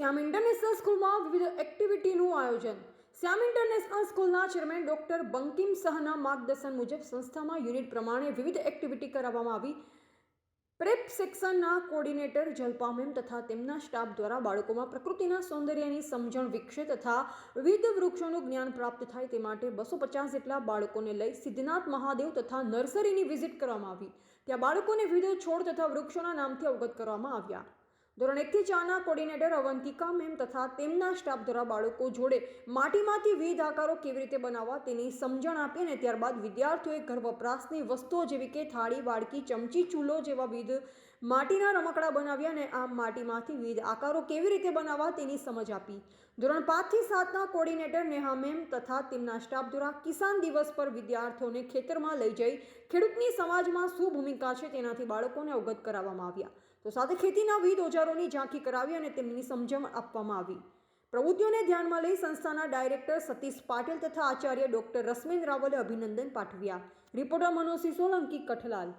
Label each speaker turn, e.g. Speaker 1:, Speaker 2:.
Speaker 1: શ્યામ international સ્કૂલમાં વિવિધ એક્ટિવિટીનું આયોજન. શ્યામ ઇન્ટરનેશનલ સ્કૂલના ચેરમેન ડોક્ટર બંકિમ શાહના માર્ગદર્શન મુજબ સંસ્થામાં યુનિટ પ્રમાણે વિવિધ એક્ટિવિટી કરાવવામાં આવી. પ્રેપ સેક્શનના કોર્ડિનેટર જલપા મેમ તથા તેમના સ્ટાફ દ્વારા બાળકોમાં પ્રકૃતિના સૌંદર્યની સમજણ વિકસે તથા વિવિધ વૃક્ષોનું જ્ઞાન પ્રાપ્ત થાય તે માટે બસો પચાસ જેટલા બાળકોને લઈ સિદ્ધનાથ મહાદેવ તથા નર્સરીની વિઝિટ કરવામાં આવી. ત્યાં બાળકોને વિવિધ છોડ તથા વૃક્ષોના નામથી અવગત કરવામાં આવ્યા. ધોરણ એકથી ચારના કોર્ડિનેટર અવંતિકા મેમ તથા તેમના સ્ટાફ દ્વારા બાળકો જોડે માટીમાંથી વિવિધ આકારો કેવી રીતે બનાવવા તેની સમજણ આપી અને ત્યારબાદ વિદ્યાર્થીઓએ ઘર વપરાશની વસ્તુઓ જેવી કે થાળી, વાડકી, ચમચી, ચૂલો જેવા વિવિધ માટીના રમકડા બનાવ્યા અને આ માટીમાંથી વિવિધ આકારો કેવી રીતે બનાવવા તેની સમજ આપી. ધોરણ પાંચથી સાતના કોર્ડિનેટર નેહા મેમ તથા તેમના સ્ટાફ દ્વારા કિસાન દિવસ પર વિદ્યાર્થીઓને ખેતરમાં લઈ જઈ ખેડૂતની સમાજમાં શું ભૂમિકા છે તેનાથી બાળકોને અવગત કરાવવામાં આવ્યા. તો સાથે ખેતીના વિવિધ ઓજારોની ઝાંખી કરાવી અને તેમની સમજણ આપવામાં આવી. પ્રવૃત્તિઓને ધ્યાનમાં લઈ સંસ્થાના ડાયરેક્ટર સતીશ પાટીલ તથા આચાર્ય ડોક્ટર રશ્મિન રાવલે અભિનંદન પાઠવ્યા. રિપોર્ટર મનોજી સોલંકી, કઠલાલ.